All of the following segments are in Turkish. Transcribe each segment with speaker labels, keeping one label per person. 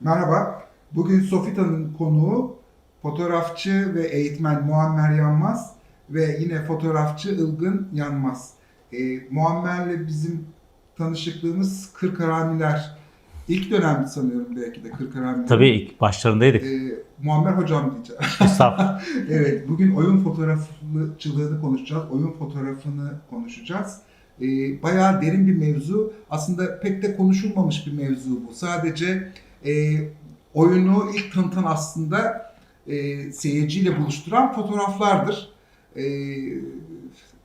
Speaker 1: Merhaba. Bugün Sofita'nın konuğu fotoğrafçı ve eğitmen Muammer Yanmaz ve yine fotoğrafçı Ilgın Yanmaz. Ee, Muammer'le bizim tanışıklığımız Kırk Haramiler. İlk dönem sanıyorum belki de Kırk Haramiler.
Speaker 2: Tabii ilk başlarındaydık.
Speaker 1: Ee, Muammer hocam diyeceğim.
Speaker 2: Estağfurullah.
Speaker 1: evet, bugün oyun fotoğrafçılığını konuşacağız. Oyun fotoğrafını konuşacağız. Ee, bayağı derin bir mevzu. Aslında pek de konuşulmamış bir mevzu bu. Sadece e, oyunu ilk tanıtan aslında e, seyirciyle buluşturan fotoğraflardır. E,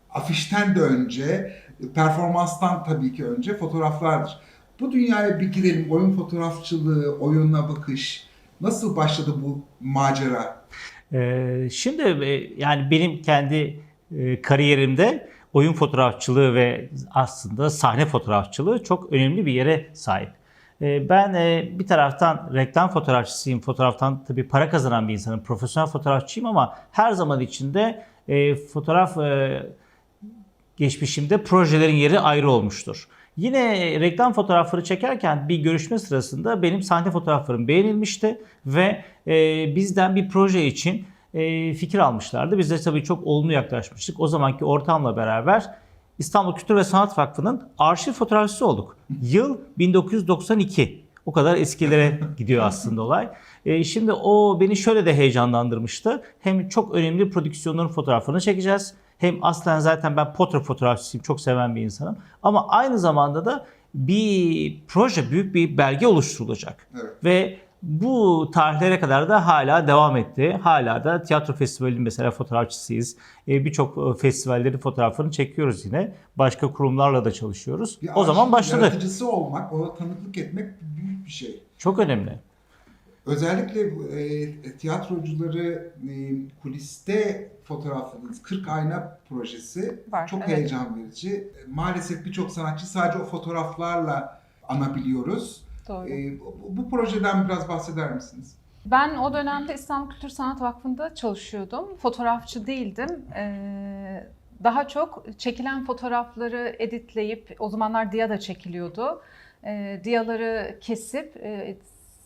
Speaker 1: afişten de önce, performanstan tabii ki önce fotoğraflardır. Bu dünyaya bir girelim. Oyun fotoğrafçılığı, oyuna bakış. Nasıl başladı bu macera?
Speaker 2: Ee, şimdi e, yani benim kendi e, kariyerimde oyun fotoğrafçılığı ve aslında sahne fotoğrafçılığı çok önemli bir yere sahip. Ee, Ben e, bir taraftan reklam fotoğrafçısıyım, fotoğraftan tabii para kazanan bir insanım, profesyonel fotoğrafçıyım ama her zaman içinde e, fotoğraf e, geçmişimde projelerin yeri ayrı olmuştur. Yine reklam fotoğrafları çekerken bir görüşme sırasında benim sahne fotoğraflarım beğenilmişti ve bizden bir proje için fikir almışlardı. Biz de tabii çok olumlu yaklaşmıştık. O zamanki ortamla beraber İstanbul Kültür ve Sanat Vakfı'nın arşiv fotoğrafçısı olduk. Yıl 1992. O kadar eskilere gidiyor aslında olay. E, şimdi o beni şöyle de heyecanlandırmıştı. Hem çok önemli prodüksiyonların fotoğraflarını çekeceğiz. Hem aslen zaten ben portre fotoğrafçısıyım. Çok seven bir insanım. Ama aynı zamanda da bir proje, büyük bir belge oluşturulacak.
Speaker 1: Evet.
Speaker 2: Ve bu tarihlere kadar da hala devam etti. Hala da tiyatro festivalinin mesela fotoğrafçısıyız. E, Birçok e, festivallerin fotoğraflarını çekiyoruz yine. Başka kurumlarla da başlıyoruz.
Speaker 1: Bir
Speaker 2: O zaman başladı.
Speaker 1: Yaratıcısı olmak, ona tanıklık etmek büyük bir şey.
Speaker 2: Çok önemli.
Speaker 1: Özellikle e, tiyatrocuları e, kuliste fotoğrafladığınız 40 ayna projesi
Speaker 3: Var,
Speaker 1: çok
Speaker 3: evet.
Speaker 1: heyecan verici. Maalesef birçok sanatçı sadece o fotoğraflarla anabiliyoruz.
Speaker 3: Doğru.
Speaker 1: E, bu, bu projeden biraz bahseder misiniz?
Speaker 3: Ben o dönemde İstanbul Kültür Sanat Vakfı'nda çalışıyordum. Fotoğrafçı değildim. Ee, daha çok çekilen fotoğrafları editleyip, o zamanlar dia da çekiliyordu. Ee, diyaları kesip, e,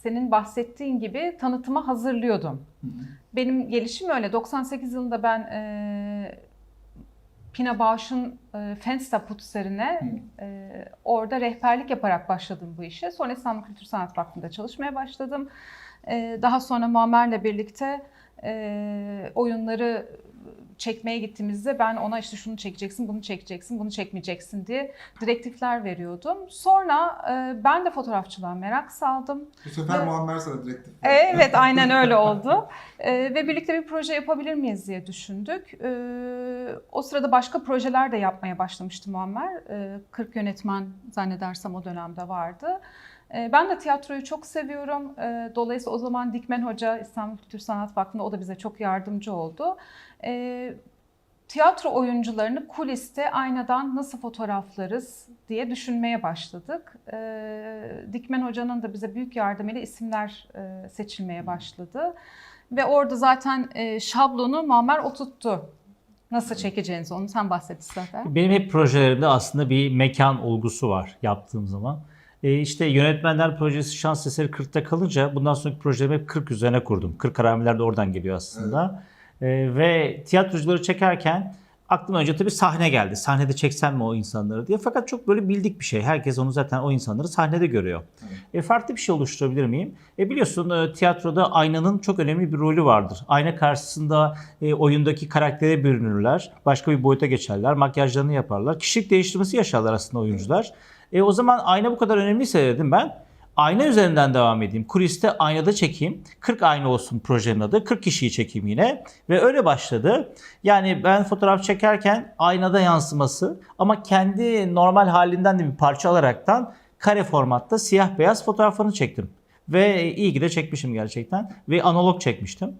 Speaker 3: senin bahsettiğin gibi tanıtıma hazırlıyordum.
Speaker 1: Hı hı.
Speaker 3: Benim gelişim öyle. 98 yılında ben e, Pina Bausch'un e, Fenster Putzer'ine e, orada rehberlik yaparak başladım bu işe. Sonra İstanbul Kültür Sanat Vakfı'nda çalışmaya başladım. E, daha sonra Muammer'le birlikte e, oyunları çekmeye gittiğimizde ben ona işte şunu çekeceksin, bunu çekeceksin, bunu çekmeyeceksin diye direktifler veriyordum. Sonra e, ben de fotoğrafçılığa merak saldım.
Speaker 1: Bu sefer. Muammer sana direktif
Speaker 3: E, Evet, aynen öyle oldu. E, ve birlikte bir proje yapabilir miyiz diye düşündük. E, o sırada başka projeler de yapmaya başlamıştı Muammer. E, 40 yönetmen zannedersem o dönemde vardı. E, ben de tiyatroyu çok seviyorum. E, dolayısıyla o zaman Dikmen Hoca İstanbul Kültür Sanat Vakfı'nda o da bize çok yardımcı oldu. E, tiyatro oyuncularını kuliste aynadan nasıl fotoğraflarız diye düşünmeye başladık. Ee, Dikmen Hoca'nın da bize büyük yardımıyla isimler e, seçilmeye başladı. Ve orada zaten e, şablonu Muammer oturttu. Nasıl çekeceğinizi onu sen bahset istersen.
Speaker 2: Benim hep projelerimde aslında bir mekan olgusu var yaptığım zaman. E işte yönetmenler projesi şans eseri 40'ta kalınca bundan sonraki projelerimi hep 40 üzerine kurdum. 40 haramiler de oradan geliyor aslında. E, ve tiyatrocuları çekerken aklıma önce tabii sahne geldi. Sahnede çeksem mi o insanları diye. Fakat çok böyle bildik bir şey. Herkes onu zaten o insanları sahnede görüyor. E, farklı bir şey oluşturabilir miyim? E, biliyorsun e, tiyatroda aynanın çok önemli bir rolü vardır. Ayna karşısında e, oyundaki karaktere bürünürler. Başka bir boyuta geçerler. Makyajlarını yaparlar. Kişilik değiştirmesi yaşarlar aslında oyuncular. E, o zaman ayna bu kadar önemliyse dedim ben. Ayna üzerinden devam edeyim. Kuliste aynada çekeyim. 40 ayna olsun projenin adı. 40 kişiyi çekeyim yine. Ve öyle başladı. Yani ben fotoğraf çekerken aynada yansıması ama kendi normal halinden de bir parça alaraktan kare formatta siyah beyaz fotoğraflarını çektim. Ve iyi ki de çekmişim gerçekten. Ve analog çekmiştim.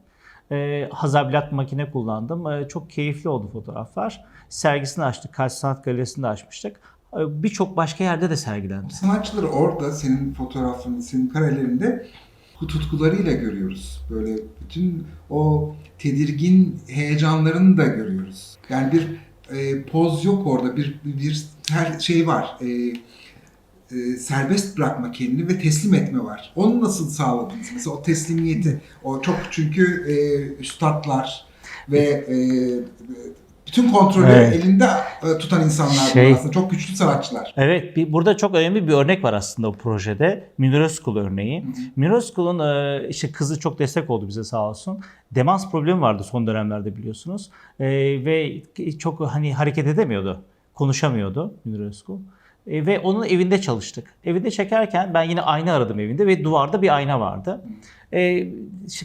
Speaker 2: Ee, Hazablat makine kullandım. Ee, çok keyifli oldu fotoğraflar. Sergisini açtık. Kaç Sanat Galerisi'nde açmıştık. Birçok başka yerde de sergilendi.
Speaker 1: Sanatçıları orada senin fotoğraflarında, senin karelerinde bu tutkularıyla görüyoruz. Böyle bütün o tedirgin heyecanlarını da görüyoruz. Yani bir e, poz yok orada, bir bir her şey var. E, e, serbest bırakma kendini ve teslim etme var. Onu nasıl sağladınız? Mesela o teslimiyeti, o çok çünkü e, üstadlar ve e, bütün kontrolü
Speaker 2: Evet.
Speaker 1: elinde e, tutan insanlar
Speaker 2: Şey-
Speaker 1: aslında. Çok güçlü sanatçılar.
Speaker 2: Evet, bir, burada çok önemli bir örnek var aslında o projede. Münir Özkul örneği. Münir Özkul'un e, işte kızı çok destek oldu bize sağ olsun. Demans problemi vardı son dönemlerde biliyorsunuz. E, ve çok hani hareket edemiyordu. Konuşamıyordu Münir Özkul. E, ve onun evinde çalıştık. Evinde çekerken ben yine ayna aradım evinde ve duvarda bir ayna vardı. E,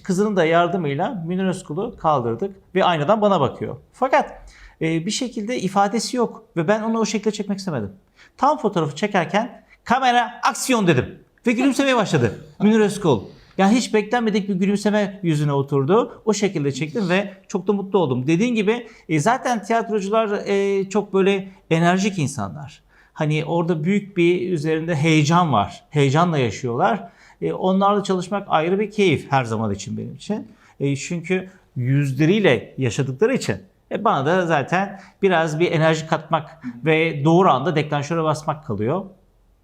Speaker 2: kızının da yardımıyla Münir Özkul'u kaldırdık ve aynadan bana bakıyor. Fakat e, bir şekilde ifadesi yok ve ben onu o şekilde çekmek istemedim. Tam fotoğrafı çekerken kamera aksiyon dedim ve gülümsemeye başladı Münir Özkul. Yani hiç beklenmedik bir gülümseme yüzüne oturdu. O şekilde çektim ve çok da mutlu oldum. Dediğin gibi e, zaten tiyatrocular e, çok böyle enerjik insanlar. Hani orada büyük bir üzerinde heyecan var. Heyecanla yaşıyorlar. E, onlarla çalışmak ayrı bir keyif her zaman için benim için. E, çünkü yüzleriyle yaşadıkları için e, bana da zaten biraz bir enerji katmak ve doğru anda deklanşöre basmak kalıyor.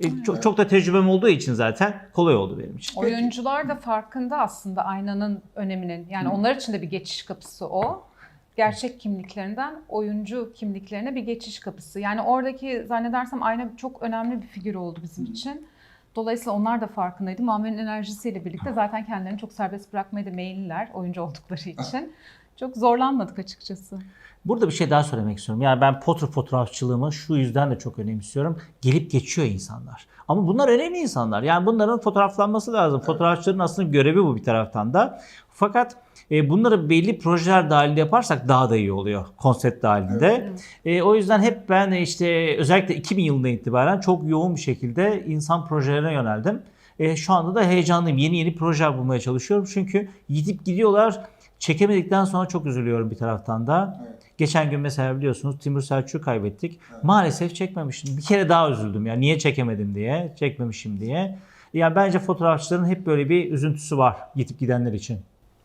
Speaker 2: E, çok, çok da tecrübem olduğu için zaten kolay oldu benim için.
Speaker 3: Oyuncular da farkında aslında aynanın öneminin. Yani onlar için de bir geçiş kapısı o. Gerçek kimliklerinden oyuncu kimliklerine bir geçiş kapısı. Yani oradaki zannedersem ayna çok önemli bir figür oldu bizim için. Dolayısıyla onlar da farkındaydı. Muammer'in enerjisiyle birlikte zaten kendilerini çok serbest bırakmaya da meyilliler oyuncu oldukları için. Çok zorlanmadık açıkçası.
Speaker 2: Burada bir şey daha söylemek istiyorum. Yani ben Potter fotoğrafçılığımı şu yüzden de çok önemsiyorum. Gelip geçiyor insanlar. Ama bunlar önemli insanlar. Yani bunların fotoğraflanması lazım. Fotoğrafçıların aslında görevi bu bir taraftan da. Fakat e, bunları belli projeler dahilinde yaparsak daha da iyi oluyor. Konsept dahilinde. E, o yüzden hep ben işte özellikle 2000 yılından itibaren çok yoğun bir şekilde insan projelerine yöneldim. E, şu anda da heyecanlıyım. Yeni yeni projeler bulmaya çalışıyorum. Çünkü gidip gidiyorlar. Çekemedikten sonra çok üzülüyorum bir taraftan da.
Speaker 1: Evet.
Speaker 2: Geçen gün mesela biliyorsunuz Timur Selçuk'u kaybettik. Maalesef çekmemiştim. Bir kere daha üzüldüm ya. Niye çekemedim diye, çekmemişim diye. Ya bence fotoğrafçıların hep böyle bir üzüntüsü var gidip gidenler için.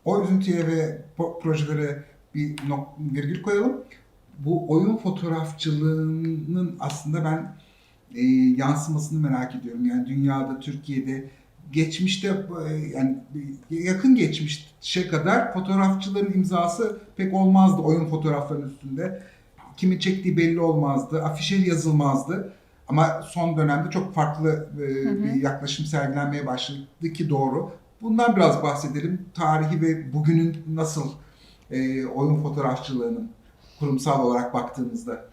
Speaker 1: O üzüntüye ve projelere bir virgül koyalım. Bu oyun fotoğrafçılığının aslında ben e, yansımasını merak ediyorum. Yani dünyada, Türkiye'de geçmişte e, yani yakın geçmişe kadar fotoğrafçıların imzası pek olmazdı oyun fotoğraflarının üstünde. Kimin çektiği belli olmazdı. Afişe yazılmazdı. Ama son dönemde çok farklı e, bir yaklaşım sergilenmeye başladı ki doğru. Bundan biraz bahsedelim. Tarihi ve bugünün nasıl e, oyun fotoğrafçılığının kurumsal olarak baktığımızda.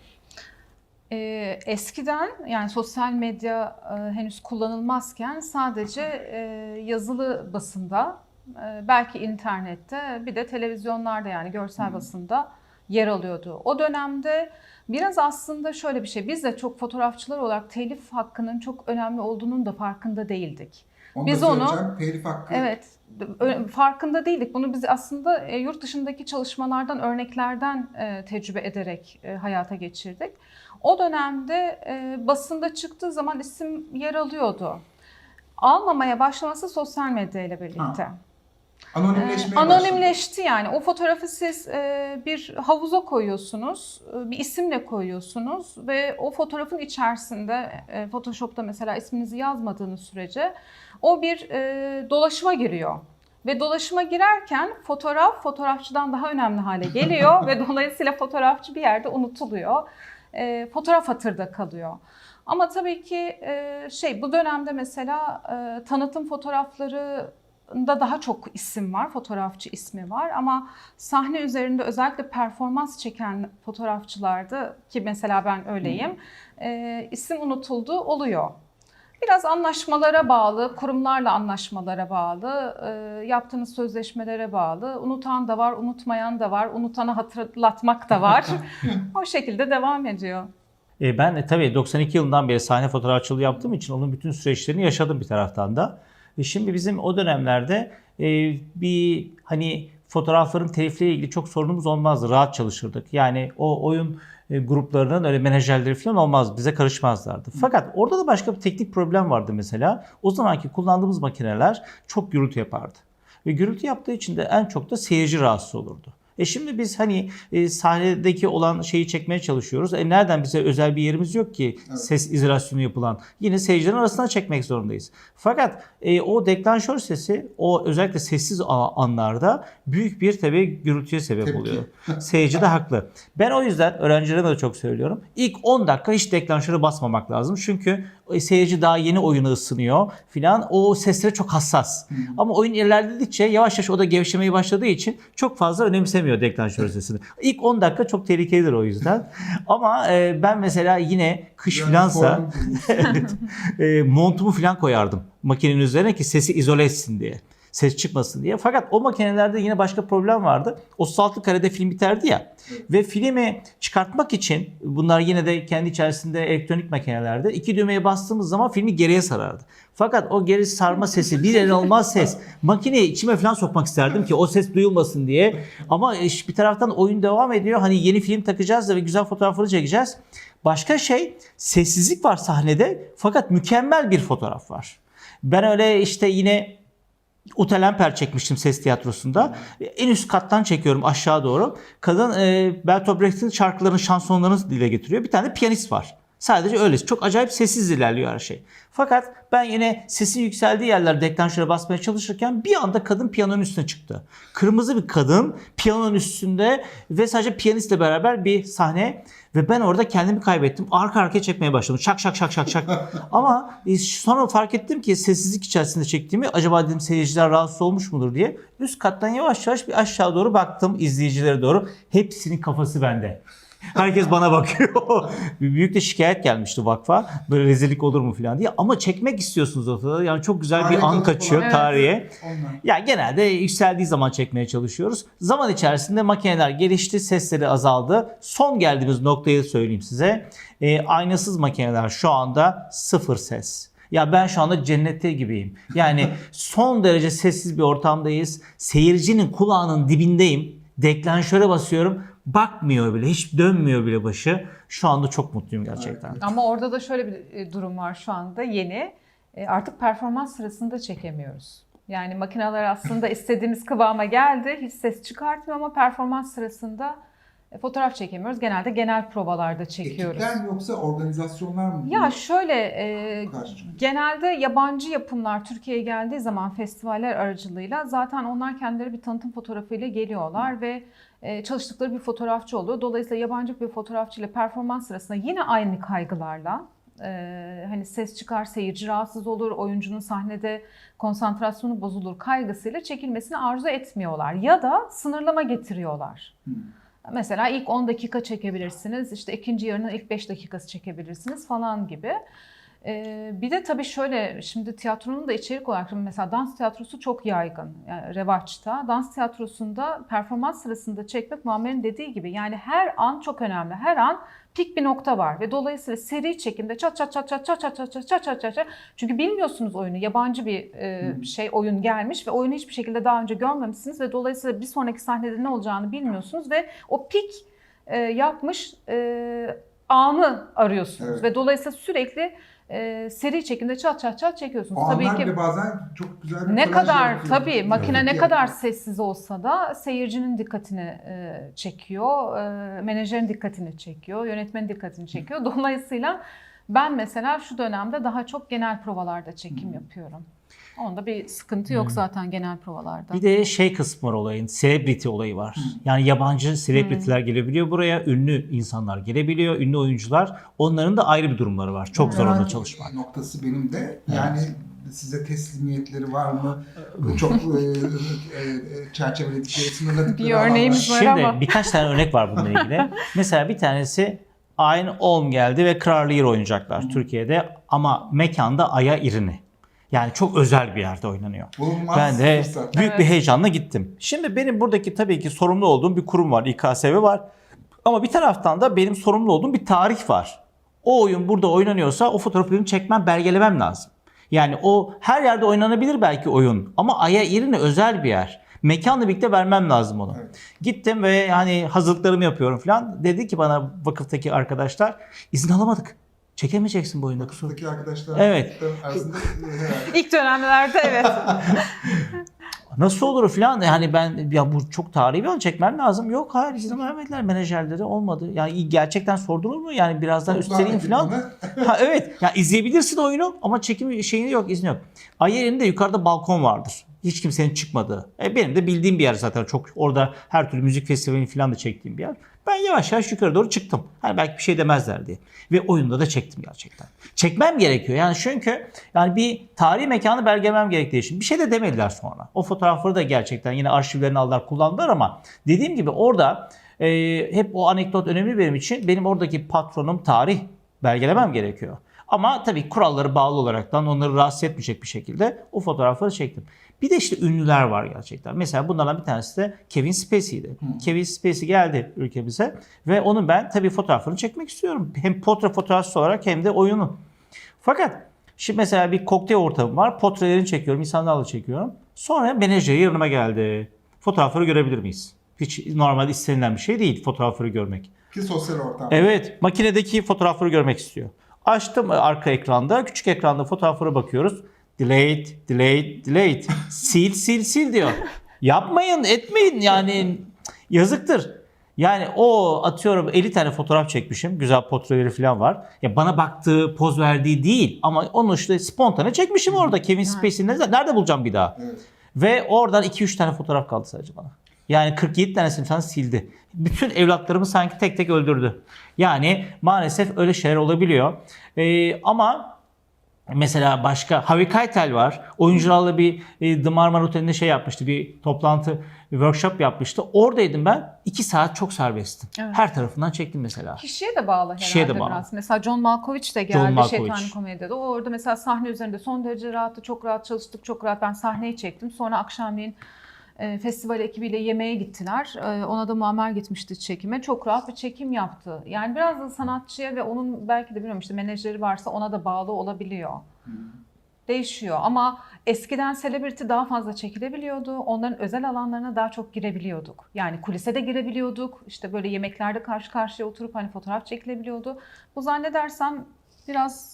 Speaker 3: Ee, eskiden yani sosyal medya e, henüz kullanılmazken sadece e, yazılı basında e, belki internette bir de televizyonlarda yani görsel basında yer alıyordu. O dönemde biraz aslında şöyle bir şey biz de çok fotoğrafçılar olarak telif hakkının çok önemli olduğunun da farkında değildik.
Speaker 1: Onu
Speaker 3: Biz onu-.
Speaker 1: Telif hakkı
Speaker 3: Evet, farkında değildik. Bunu biz aslında e, yurt dışındaki çalışmalardan, örneklerden e, tecrübe ederek e, hayata geçirdik. O dönemde basında çıktığı zaman isim yer alıyordu. Almamaya başlaması sosyal medya ile birlikte.
Speaker 1: Anonimleşmeye
Speaker 3: Ee,
Speaker 1: başladı.
Speaker 3: anonimleşti yani. O fotoğrafı siz e, bir havuza koyuyorsunuz, e, bir isimle koyuyorsunuz ve o fotoğrafın içerisinde e, Photoshop'ta mesela isminizi yazmadığınız sürece o bir dolaşıma giriyor. Ve dolaşıma girerken fotoğraf fotoğrafçıdan daha önemli hale geliyor ve dolayısıyla fotoğrafçı bir yerde unutuluyor. E, fotoğraf hatırda kalıyor. Ama tabii ki e, şey bu dönemde mesela e, tanıtım fotoğrafları da daha çok isim var, fotoğrafçı ismi var ama sahne üzerinde özellikle performans çeken fotoğrafçılarda ki mesela ben öyleyim, e, isim unutuldu oluyor. Biraz anlaşmalara bağlı, kurumlarla anlaşmalara bağlı, e, yaptığınız sözleşmelere bağlı. Unutan da var, unutmayan da var, unutanı hatırlatmak da var. o şekilde devam ediyor.
Speaker 2: E, ben de tabii 92 yılından beri sahne fotoğrafçılığı yaptığım için onun bütün süreçlerini yaşadım bir taraftan da. Şimdi bizim o dönemlerde e, bir hani fotoğrafların telifleriyle ilgili çok sorunumuz olmazdı. Rahat çalışırdık. Yani o oyun e, gruplarının öyle menajerleri falan olmaz. Bize karışmazlardı. Fakat orada da başka bir teknik problem vardı mesela. O zamanki kullandığımız makineler çok gürültü yapardı. Ve gürültü yaptığı için de en çok da seyirci rahatsız olurdu. E şimdi biz hani e, sahnedeki olan şeyi çekmeye çalışıyoruz. E nereden bize özel bir yerimiz yok ki
Speaker 1: Evet.
Speaker 2: ses izolasyonu yapılan. Yine seyircilerin arasına çekmek zorundayız. Fakat e, o deklanşör sesi o özellikle sessiz anlarda büyük bir tabii gürültüye sebep
Speaker 1: Tepki.
Speaker 2: oluyor. Seyirci de haklı. Ben o yüzden öğrencilerime de çok söylüyorum. İlk 10 dakika hiç deklanşöre basmamak lazım. Çünkü e, seyirci daha yeni oyuna ısınıyor filan. O seslere çok hassas. Ama oyun ilerledikçe yavaş yavaş o da gevşemeye başladığı için çok fazla önemsemiyor deklanşör sesini. İlk 10 dakika çok tehlikelidir o yüzden. Ama e, ben mesela yine kış
Speaker 1: Yani
Speaker 2: filansa evet, e, montumu falan koyardım makinenin üzerine ki sesi izole etsin diye. Ses çıkmasın diye. Fakat o makinelerde yine başka problem vardı. 36 karede film biterdi ya. Ve filmi çıkartmak için bunlar yine de kendi içerisinde elektronik makinelerde iki düğmeye bastığımız zaman filmi geriye sarardı. Fakat o geri sarma sesi bir inanılmaz ses. Makineyi içime falan sokmak isterdim ki o ses duyulmasın diye. Ama bir taraftan oyun devam ediyor. Hani yeni film takacağız da ve güzel fotoğrafları çekeceğiz. Başka şey sessizlik var sahnede fakat mükemmel bir fotoğraf var. Ben öyle işte yine Utelemper çekmiştim ses tiyatrosunda. En üst kattan çekiyorum aşağı doğru. Kadın e, Bertolt Brecht'in şarkılarının şansonlarını dile getiriyor. Bir tane piyanist var. Sadece öyle. Çok acayip sessiz ilerliyor her şey. Fakat ben yine sesin yükseldiği yerler deklanşöre basmaya çalışırken bir anda kadın piyanonun üstüne çıktı. Kırmızı bir kadın piyanonun üstünde ve sadece piyanistle beraber bir sahne ve ben orada kendimi kaybettim. Arka arkaya çekmeye başladım. Şak şak şak şak şak. Ama e, sonra fark ettim ki sessizlik içerisinde çektiğimi acaba dedim seyirciler rahatsız olmuş mudur diye. Üst kattan yavaş yavaş bir aşağı doğru baktım izleyicilere doğru. Hepsinin kafası bende. Herkes bana bakıyor. Büyük de şikayet gelmişti vakfa. Böyle rezillik olur mu falan diye. Ama çekmek istiyorsunuz ortada. Yani çok güzel
Speaker 1: Tarihe
Speaker 2: bir an kaçıyor
Speaker 1: olan-
Speaker 2: tarihe. Ya genelde yükseldiği zaman çekmeye çalışıyoruz. Zaman içerisinde makineler gelişti, sesleri azaldı. Son geldiğimiz noktayı söyleyeyim size. Ee, aynasız makineler şu anda sıfır ses. Ya ben şu anda cennette gibiyim. Yani son derece sessiz bir ortamdayız. Seyircinin kulağının dibindeyim. Deklanşöre basıyorum. Bakmıyor bile, hiç dönmüyor bile başı. Şu anda çok mutluyum gerçekten.
Speaker 3: Ama orada da şöyle bir e, durum var şu anda yeni. E, Artık performans sırasında çekemiyoruz. Yani makineler aslında istediğimiz kıvama geldi. Hiç ses çıkartmıyor ama performans sırasında fotoğraf çekemiyoruz. Genelde genel provalarda çekiyoruz.
Speaker 1: Ekipler mi yoksa organizasyonlar mı?
Speaker 3: Ya şöyle e, genelde yabancı yapımlar Türkiye'ye geldiği zaman festivaller aracılığıyla zaten onlar kendileri bir tanıtım fotoğrafıyla geliyorlar ve e, çalıştıkları bir fotoğrafçı oluyor. Dolayısıyla yabancı bir fotoğrafçıyla performans sırasında yine aynı kaygılarla e, hani ses çıkar, seyirci rahatsız olur, oyuncunun sahnede konsantrasyonu bozulur kaygısıyla çekilmesini arzu etmiyorlar ya da sınırlama getiriyorlar. Mesela ilk 10 dakika çekebilirsiniz, işte ikinci yarının ilk 5 dakikası çekebilirsiniz falan gibi. Ee, bir de tabii şöyle, şimdi tiyatronun da içerik olarak, şimdi mesela dans tiyatrosu çok yaygın, yani revaçta. Dans tiyatrosunda performans sırasında çekmek Muammer'in dediği gibi yani her an çok önemli. Her an pik bir nokta var ve dolayısıyla seri çekimde çat çat çat çat çat çat çat çat çat çat çat çat çünkü bilmiyorsunuz oyunu yabancı bir e, şey oyun gelmiş ve oyunu hiçbir şekilde daha önce görmemişsiniz ve dolayısıyla bir sonraki sahnede ne olacağını bilmiyorsunuz ve o pik e, yapmış e, anı arıyorsunuz
Speaker 1: Evet.
Speaker 3: ve dolayısıyla sürekli e, seri çekimde çat çat çat çekiyorsunuz.
Speaker 1: O
Speaker 3: Tabii ki
Speaker 1: bazen çok güzel bir
Speaker 3: ne kadar tabii makine
Speaker 1: Evet.
Speaker 3: ne kadar sessiz olsa da seyircinin dikkatini e, çekiyor, e, menajerin dikkatini çekiyor, yönetmenin dikkatini çekiyor. Dolayısıyla ben mesela şu dönemde daha çok genel provalarda çekim yapıyorum. Onda bir sıkıntı yok zaten genel provalarda.
Speaker 2: Bir de şey kısmı var olayın, celebrity olayı var. Yani yabancı celebrity'ler gelebiliyor buraya, ünlü insanlar gelebiliyor, ünlü oyuncular. Onların da ayrı bir durumları var. Çok zor
Speaker 1: Merak
Speaker 2: orada çalışmak.
Speaker 1: noktası benim de. Yani size teslimiyetleri var mı? Çok e, e, e, çerçeveledikleri, sınırladıkları
Speaker 3: Bir örneğimiz
Speaker 1: alanlar.
Speaker 3: var
Speaker 2: Şimdi
Speaker 3: ama.
Speaker 2: birkaç tane örnek var bununla ilgili. Mesela bir tanesi Ayn Olm geldi ve Kraliyır oynayacaklar Türkiye'de ama mekanda Aya İrini. Yani çok özel bir yerde oynanıyor.
Speaker 1: Bulunmaz
Speaker 2: Ben de
Speaker 1: fırsat.
Speaker 2: büyük bir
Speaker 3: Evet.
Speaker 2: heyecanla gittim. Şimdi benim buradaki tabii ki sorumlu olduğum bir kurum var. İKSV var. Ama bir taraftan da benim sorumlu olduğum bir tarih var. O oyun burada oynanıyorsa o fotoğrafını çekmem, belgelemem lazım. Yani o her yerde oynanabilir belki oyun ama Aya İrini özel bir yer. Mekanla birlikte vermem lazım onu.
Speaker 1: Evet.
Speaker 2: Gittim ve hani hazırlıklarımı yapıyorum falan. Dedi ki bana vakıftaki arkadaşlar izin alamadık. Çekemeyeceksin bu oyunda kusura.
Speaker 1: Buradaki arkadaşlar
Speaker 2: Evet.
Speaker 1: arasında e,
Speaker 3: İlk dönemlerde evet.
Speaker 2: Nasıl olur falan yani ben ya bu çok tarihi bir an çekmem lazım. Yok hayır izin vermediler menajerleri olmadı. Yani gerçekten sordular mı? Yani biraz daha üsteleyeyim falan. Ha, evet ya izleyebilirsin oyunu ama çekim şeyini yok izni yok. Ay yerinde yukarıda balkon vardır. Hiç kimsenin çıkmadığı. E, benim de bildiğim bir yer zaten çok orada her türlü müzik festivali falan da çektiğim bir yer. Ben yavaş yavaş yukarı doğru çıktım. Hani belki bir şey demezler diye. Ve oyunda da çektim gerçekten. Çekmem gerekiyor. Yani çünkü yani bir tarihi mekanı belgelemem gerektiği için. Bir şey de demediler sonra. O fotoğrafları da gerçekten yine arşivlerini aldılar kullandılar ama dediğim gibi orada e, hep o anekdot önemli benim için. Benim oradaki patronum tarih belgelemem gerekiyor. Ama tabii kuralları bağlı olaraktan onları rahatsız etmeyecek bir şekilde o fotoğrafları çektim. Bir de işte ünlüler var gerçekten. Mesela bunlardan bir tanesi de Kevin Spacey'di. Kevin Spacey geldi ülkemize ve onun ben tabii fotoğraflarını çekmek istiyorum. Hem portre fotoğrafçısı olarak hem de oyunu. Fakat şimdi mesela bir kokteyl ortamı var. Portrelerini çekiyorum, insanlarla çekiyorum. Sonra menajeri yanıma geldi. Fotoğrafları görebilir miyiz? Hiç normalde istenilen bir şey değil fotoğrafları görmek.
Speaker 1: Ki sosyal ortam.
Speaker 2: Evet, makinedeki fotoğrafları görmek istiyor. Açtım arka ekranda, küçük ekranda fotoğraflara bakıyoruz. Delete, delete, delete. sil, sil, sil diyor. Yapmayın, etmeyin yani yazıktır. Yani o atıyorum 50 tane fotoğraf çekmişim. Güzel portreleri falan var. Ya bana baktığı, poz verdiği değil ama onu işte spontane çekmişim orada. Kevin Spacey'i nerede, nerede bulacağım bir daha?
Speaker 1: Evet.
Speaker 2: Ve oradan 2-3 tane fotoğraf kaldı sadece bana. Yani 47 tanesini falan sildi. Bütün evlatlarımı sanki tek tek öldürdü. Yani maalesef öyle şeyler olabiliyor. Ee, ama mesela başka Harvey Keitel var. Oyuncularla bir e, The Marmara Oteli'nde şey yapmıştı. Bir toplantı, bir workshop yapmıştı. Oradaydım ben. 2 saat çok serbesttim.
Speaker 3: Evet.
Speaker 2: Her tarafından çektim mesela.
Speaker 3: Kişiye de bağlı herhalde
Speaker 2: Kişiye de bağlı.
Speaker 3: biraz. Mesela John Malkovich de
Speaker 2: John
Speaker 3: geldi
Speaker 2: Malkovich.
Speaker 3: Şeytani Komedi'de. O orada mesela sahne üzerinde son derece rahattı. Çok rahat çalıştık. Çok rahat. Ben sahneyi çektim. Sonra akşamleyin e, festival ekibiyle yemeğe gittiler. E, ona da Muammer gitmişti çekime. Çok rahat bir çekim yaptı. Yani biraz da sanatçıya ve onun belki de bilmiyorum işte menajeri varsa ona da bağlı olabiliyor. Değişiyor ama eskiden celebrity daha fazla çekilebiliyordu. Onların özel alanlarına daha çok girebiliyorduk. Yani kulise de girebiliyorduk. İşte böyle yemeklerde karşı karşıya oturup hani fotoğraf çekilebiliyordu. Bu zannedersem biraz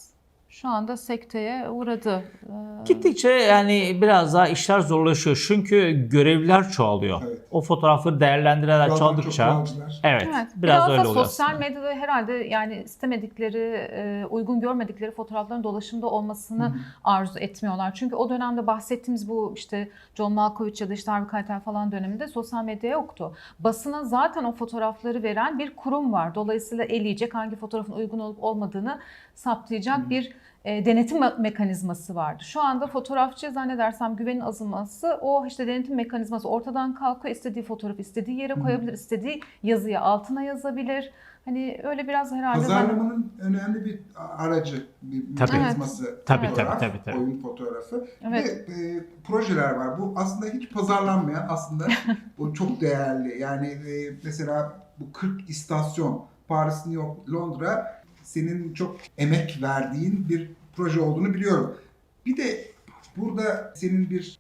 Speaker 3: şu anda sekteye uğradı. Ee,
Speaker 2: Gittikçe yani biraz daha işler zorlaşıyor. Çünkü görevliler çoğalıyor.
Speaker 1: Evet.
Speaker 2: O fotoğrafları değerlendirenler
Speaker 1: kuralcılar.
Speaker 2: Evet,
Speaker 3: Evet,
Speaker 2: biraz,
Speaker 3: da
Speaker 2: öyle oluyor
Speaker 3: sosyal
Speaker 2: aslında.
Speaker 3: medyada herhalde yani istemedikleri, e, uygun görmedikleri fotoğrafların dolaşımda olmasını arzu etmiyorlar. Çünkü o dönemde bahsettiğimiz bu işte John Malkovich ya da işte Harvey Keitel falan döneminde sosyal medya yoktu. Basına zaten o fotoğrafları veren bir kurum var. Dolayısıyla eleyecek hangi fotoğrafın uygun olup olmadığını saptayacak bir e, denetim me- mekanizması vardı. Şu anda fotoğrafçı zannedersem güvenin azalması o işte denetim mekanizması ortadan kalkıyor. İstediği fotoğrafı istediği yere koyabilir, istediği yazıyı altına yazabilir. Hani öyle biraz herhalde
Speaker 1: Pazarlamanın önemli bir aracı, bir
Speaker 2: Tabii.
Speaker 1: mekanizması.
Speaker 2: Tabii,
Speaker 1: fotoğraf,
Speaker 2: tabii, tabii, tabii.
Speaker 1: Oyun fotoğrafı.
Speaker 3: Evet.
Speaker 1: Ve e, projeler var. Bu aslında hiç pazarlanmayan aslında bu çok değerli. Yani e, mesela bu 40 istasyon Paris, New York, Londra senin çok emek verdiğin bir proje olduğunu biliyorum. Bir de burada senin bir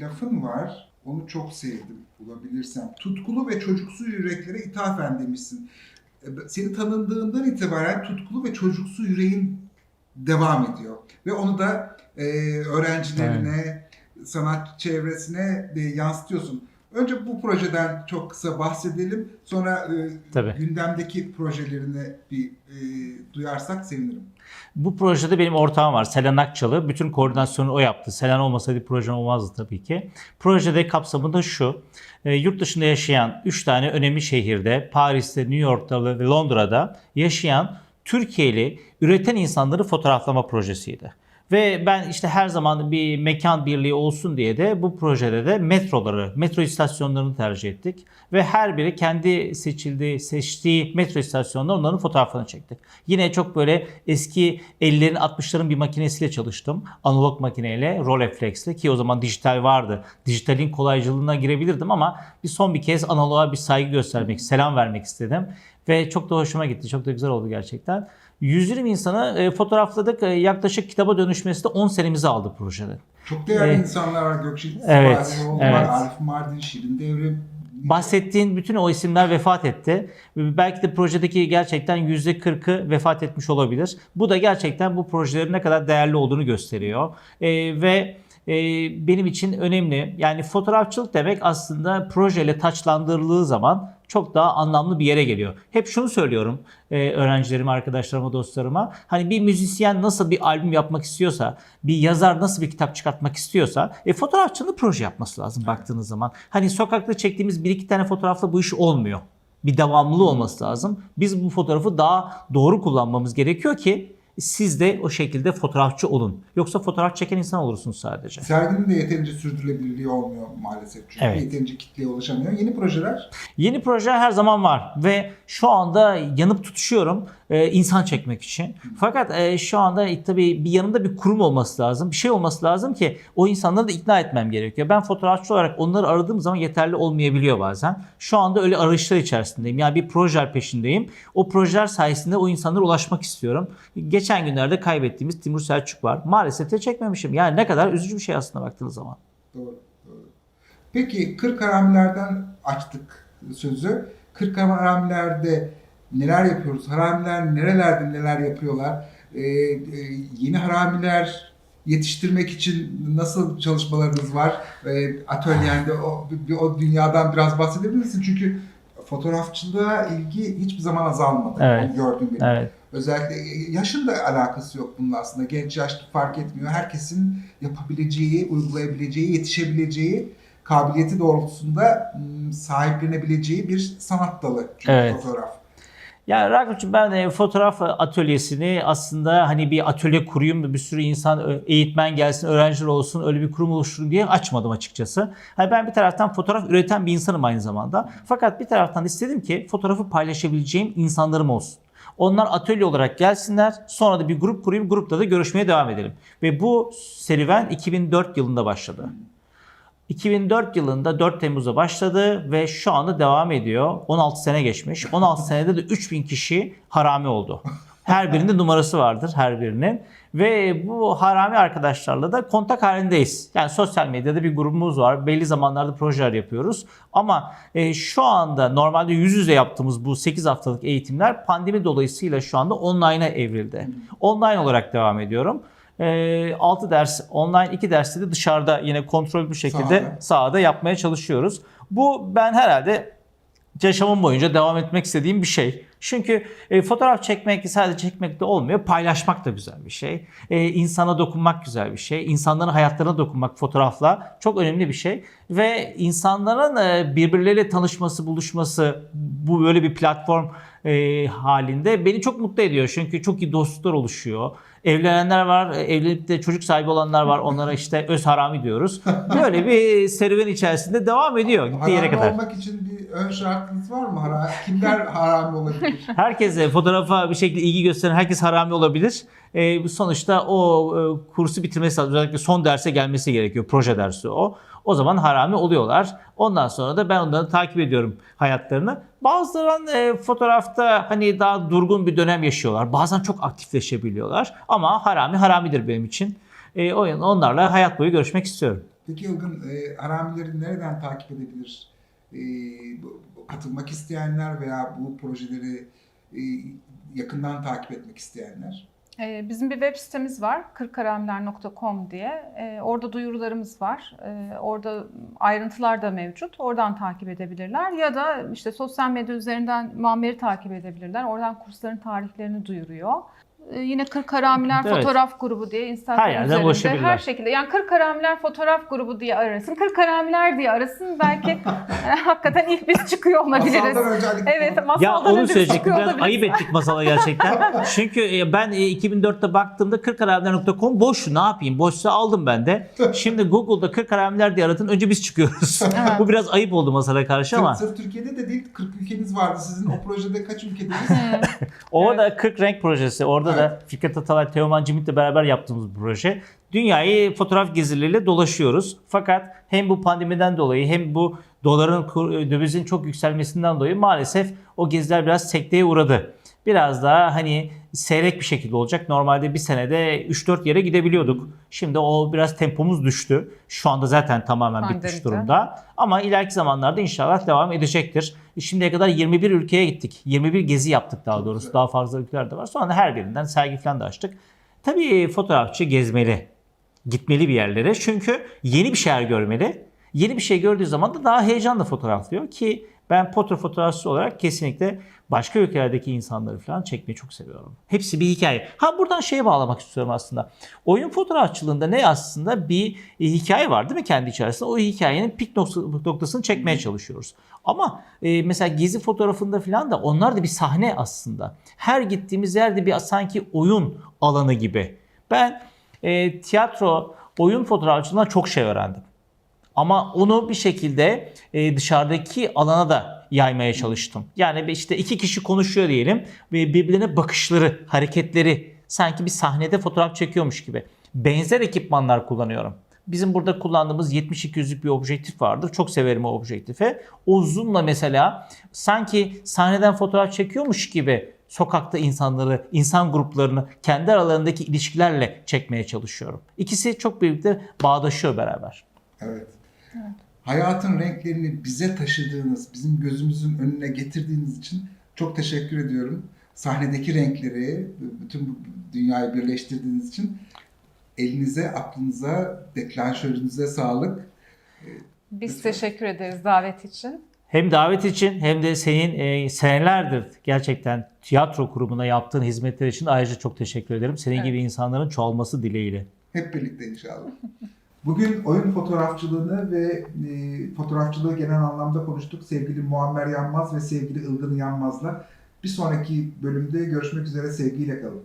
Speaker 1: lafın var. Onu çok sevdim bulabilirsem. Tutkulu ve çocuksu yüreklere ithafen demişsin. E, Seni tanındığından itibaren tutkulu ve çocuksu yüreğin devam ediyor. Ve onu da e, öğrencilerine, sanat çevresine de yansıtıyorsun. Önce bu projeden çok kısa bahsedelim. Sonra e,
Speaker 2: Tabii.
Speaker 1: gündemdeki projelerini bir e, duyarsak sevinirim.
Speaker 2: Bu projede benim ortağım var. Selen Akçalı. Bütün koordinasyonu o yaptı. Selen olmasaydı proje olmazdı tabii ki. Projede kapsamında şu. e, yurt dışında yaşayan 3 tane önemli şehirde, Paris'te, New York'ta ve Londra'da yaşayan Türkiye'li üreten insanları fotoğraflama projesiydi. Ve ben işte her zaman bir mekan birliği olsun diye de bu projede de metroları, metro istasyonlarını tercih ettik. Ve her biri kendi seçildiği, seçtiği metro istasyonunda onların fotoğraflarını çektik. Yine çok böyle eski 50'lerin 60'ların bir makinesiyle çalıştım. Analog makineyle, Rolleiflex'le ki o zaman dijital vardı. Dijitalin kolaycılığına girebilirdim ama bir son bir kez analoğa bir saygı göstermek, selam vermek istedim. Ve çok da hoşuma gitti. Çok da güzel oldu gerçekten. 120 insanı e, fotoğrafladık. E, yaklaşık kitaba dönüşmesi de 10 senemizi aldı projede.
Speaker 1: Çok değerli
Speaker 2: Evet.
Speaker 1: insanlar var. Gökçe
Speaker 2: Evet, evet.
Speaker 1: Arif Mardin, Şirin Devrim.
Speaker 2: Bahsettiğin bütün o isimler vefat etti. Belki de projedeki gerçekten %40'ı vefat etmiş olabilir. Bu da gerçekten bu projelerin ne kadar değerli olduğunu gösteriyor. E, ve e, benim için önemli. Yani fotoğrafçılık demek aslında projeyle taçlandırıldığı zaman çok daha anlamlı bir yere geliyor. Hep şunu söylüyorum e, öğrencilerime, arkadaşlarıma, dostlarıma. Hani bir müzisyen nasıl bir albüm yapmak istiyorsa, bir yazar nasıl bir kitap çıkartmak istiyorsa, e, fotoğrafçının proje yapması lazım baktığınız zaman. Hani sokakta çektiğimiz bir iki tane fotoğrafla bu iş olmuyor. Bir devamlılığı olması lazım. Biz bu fotoğrafı daha doğru kullanmamız gerekiyor ki siz de o şekilde fotoğrafçı olun. Yoksa fotoğraf çeken insan olursunuz sadece.
Speaker 1: Serginin de yeterince sürdürülebilirliği olmuyor maalesef. Çünkü
Speaker 2: Evet.
Speaker 1: yeterince kitleye ulaşamıyor. Yeni projeler
Speaker 2: Yeni projeler her zaman var ve şu anda yanıp tutuşuyorum e, insan çekmek için. Fakat e, şu anda tabii bir yanında bir kurum olması lazım. Bir şey olması lazım ki o insanları da ikna etmem gerekiyor. Ben fotoğrafçı olarak onları aradığım zaman yeterli olmayabiliyor bazen. Şu anda öyle arayışlar içerisindeyim. Yani bir projeler peşindeyim. O projeler sayesinde o insanlara ulaşmak istiyorum. Geçen günlerde kaybettiğimiz Timur Selçuk var. Maalesef de çekmemişim. Yani ne kadar üzücü bir şey aslında baktığınız zaman.
Speaker 1: Doğru, doğru. Peki 40 haramilerden açtık sözü. 40 haramilerde neler yapıyoruz? Haramiler nerelerde neler yapıyorlar? Ee, e, yeni haramiler yetiştirmek için nasıl çalışmalarınız var? Ee, atölyende o, bir- o dünyadan biraz bahsedebilir misin? Çünkü fotoğrafçılığa ilgi hiçbir zaman azalmadı.
Speaker 2: Evet.
Speaker 1: Gördüğüm benim.
Speaker 2: Evet.
Speaker 1: Özellikle yaşın da alakası yok bunun aslında. Genç yaşlı fark etmiyor. Herkesin yapabileceği, uygulayabileceği, yetişebileceği kabiliyeti doğrultusunda ım, sahiplenebileceği bir sanat dalı. Çünkü
Speaker 2: Evet.
Speaker 1: fotoğraf.
Speaker 2: Yani Rakipçi ben e, fotoğraf atölyesini aslında hani bir atölye kurayım bir sürü insan ö- eğitmen gelsin öğrenciler olsun öyle bir kurum oluşturun diye açmadım açıkçası. Hani ben bir taraftan fotoğraf üreten bir insanım aynı zamanda. Fakat bir taraftan istedim ki fotoğrafı paylaşabileceğim insanlarım olsun. Onlar atölye olarak gelsinler. Sonra da bir grup kurayım. Grupta da görüşmeye devam edelim. Ve bu serüven 2004 yılında başladı. 2004 yılında 4 Temmuz'da başladı ve şu anda devam ediyor. 16 sene geçmiş. 16 senede de 3000 kişi harami oldu. Her birinde numarası vardır her birinin. Ve bu harami arkadaşlarla da kontak halindeyiz. Yani sosyal medyada bir grubumuz var. Belli zamanlarda projeler yapıyoruz. Ama e, şu anda normalde yüz yüze yaptığımız bu 8 haftalık eğitimler pandemi dolayısıyla şu anda online'a evrildi. Online olarak devam ediyorum. E, 6 ders online, 2 derste de dışarıda yine kontrollü bir şekilde
Speaker 1: Sahada.
Speaker 2: sahada yapmaya çalışıyoruz. Bu ben herhalde yaşamım boyunca devam etmek istediğim bir şey. Çünkü e, fotoğraf çekmek sadece çekmek de olmuyor. Paylaşmak da güzel bir şey. E, insana dokunmak güzel bir şey. İnsanların hayatlarına dokunmak fotoğrafla çok önemli bir şey. Ve insanların e, birbirleriyle tanışması, buluşması bu böyle bir platform e, halinde beni çok mutlu ediyor. Çünkü çok iyi dostluklar oluşuyor. Evlenenler var, e, evlenip de çocuk sahibi olanlar var. Onlara işte öz harami diyoruz. Böyle bir serüven içerisinde devam ediyor gittiği yere kadar.
Speaker 1: olmak için bir ön şartınız var mı? Kimler harami olabilir?
Speaker 2: Herkese fotoğrafa bir şekilde ilgi gösteren herkes harami olabilir. E, sonuçta o e, kursu bitirmesi lazım. Özellikle son derse gelmesi gerekiyor. Proje dersi o. O zaman harami oluyorlar. Ondan sonra da ben onları takip ediyorum hayatlarını. Bazıları e, fotoğrafta hani daha durgun bir dönem yaşıyorlar. Bazen çok aktifleşebiliyorlar. Ama harami haramidir benim için. E, o onlarla hayat boyu görüşmek istiyorum.
Speaker 1: Peki Ilgın, e, haramileri nereden takip edebilir? E, katılmak isteyenler veya bu projeleri e, yakından takip etmek isteyenler?
Speaker 3: Ee, Bizim bir web sitemiz var, kırkharamiler.com diye. Ee, Orada duyurularımız var. Ee, Orada ayrıntılar da mevcut. Oradan takip edebilirler. Ya da işte sosyal medya üzerinden Muammer'i takip edebilirler. Oradan kursların tarihlerini duyuruyor. Ee, Yine Kırk Haramiler
Speaker 2: Evet.
Speaker 3: Fotoğraf Grubu diye Instagram
Speaker 2: Her
Speaker 3: üzerinde
Speaker 2: ulaşabilirler.
Speaker 3: her şekilde. Yani Kırk Haramiler Fotoğraf Grubu diye arasın. Kırk Haramiler diye arasın. Belki yani hakikaten ilk biz çıkıyor olabiliriz.
Speaker 1: Masaldan
Speaker 3: Evet,
Speaker 2: Ya
Speaker 3: masaldan
Speaker 2: onu
Speaker 3: önce biz
Speaker 2: söyleyecektim. Biraz ayıp ettik masala gerçekten. Çünkü e, ben e, 2004'te baktığımda 40haramiler.com boş. Ne yapayım? Boşsa aldım ben de. Şimdi Google'da 40 haramiler diye aratın. Önce biz çıkıyoruz. Bu biraz ayıp oldu masala karşı ama.
Speaker 1: Sırf, Türkiye'de de değil 40 ülkeniz vardı. Sizin o projede kaç ülkedeniz?
Speaker 2: O da 40 renk projesi. Orada da Fikret Atalay, Teoman Cimit'le beraber yaptığımız bir proje. Dünyayı fotoğraf gezileriyle dolaşıyoruz. Fakat hem bu pandemiden dolayı hem bu doların, dövizin çok yükselmesinden dolayı maalesef o geziler biraz sekteye uğradı. Biraz daha hani seyrek bir şekilde olacak. Normalde bir senede 3-4 yere gidebiliyorduk. Şimdi o biraz tempomuz düştü. Şu anda zaten tamamen bitmiş
Speaker 3: Pandemide.
Speaker 2: durumda. Ama ileriki zamanlarda inşallah devam edecektir. Şimdiye kadar 21 ülkeye gittik. 21 gezi yaptık daha doğrusu. Daha fazla ülkeler de var. Sonra her birinden sergi falan da açtık. Tabii fotoğrafçı gezmeli. Gitmeli bir yerlere. Çünkü yeni bir şeyler görmeli. Yeni bir şey gördüğü zaman da daha heyecanla fotoğraflıyor ki ben portre fotoğrafçısı olarak kesinlikle başka ülkelerdeki insanları falan çekmeyi çok seviyorum. Hepsi bir hikaye. Ha buradan şeye bağlamak istiyorum aslında. Oyun fotoğrafçılığında ne aslında bir e, hikaye var değil mi kendi içerisinde? O hikayenin pik noktası- noktasını çekmeye çalışıyoruz. Ama e, mesela gezi fotoğrafında falan da onlar da bir sahne aslında. Her gittiğimiz yerde bir sanki oyun alanı gibi. Ben e, tiyatro, oyun fotoğrafçılığından çok şey öğrendim. Ama onu bir şekilde e, dışarıdaki alana da yaymaya çalıştım. Yani işte iki kişi konuşuyor diyelim ve birbirine bakışları, hareketleri sanki bir sahnede fotoğraf çekiyormuş gibi. Benzer ekipmanlar kullanıyorum. Bizim burada kullandığımız 70-200'lük bir objektif vardır. Çok severim o objektifi. O zoom'la mesela sanki sahneden fotoğraf çekiyormuş gibi sokakta insanları, insan gruplarını kendi aralarındaki ilişkilerle çekmeye çalışıyorum. İkisi çok birlikte bağdaşıyor beraber.
Speaker 1: Evet. Hayatın renklerini bize taşıdığınız, bizim gözümüzün önüne getirdiğiniz için çok teşekkür ediyorum. Sahnedeki renkleri, bütün bu dünyayı birleştirdiğiniz için elinize, aklınıza, deklanşörünüze sağlık.
Speaker 3: Biz
Speaker 1: Lütfen.
Speaker 3: teşekkür ederiz davet için.
Speaker 2: Hem davet için hem de senin e, senelerdir gerçekten tiyatro kurumuna yaptığın hizmetler için ayrıca çok teşekkür ederim. Senin
Speaker 3: Evet.
Speaker 2: gibi insanların çoğalması dileğiyle.
Speaker 1: Hep birlikte inşallah. Bugün oyun fotoğrafçılığını ve e, fotoğrafçılığı genel anlamda konuştuk. Sevgili Muammer Yanmaz ve sevgili Ilgın Yanmaz'la. Bir sonraki bölümde görüşmek üzere sevgiyle kalın.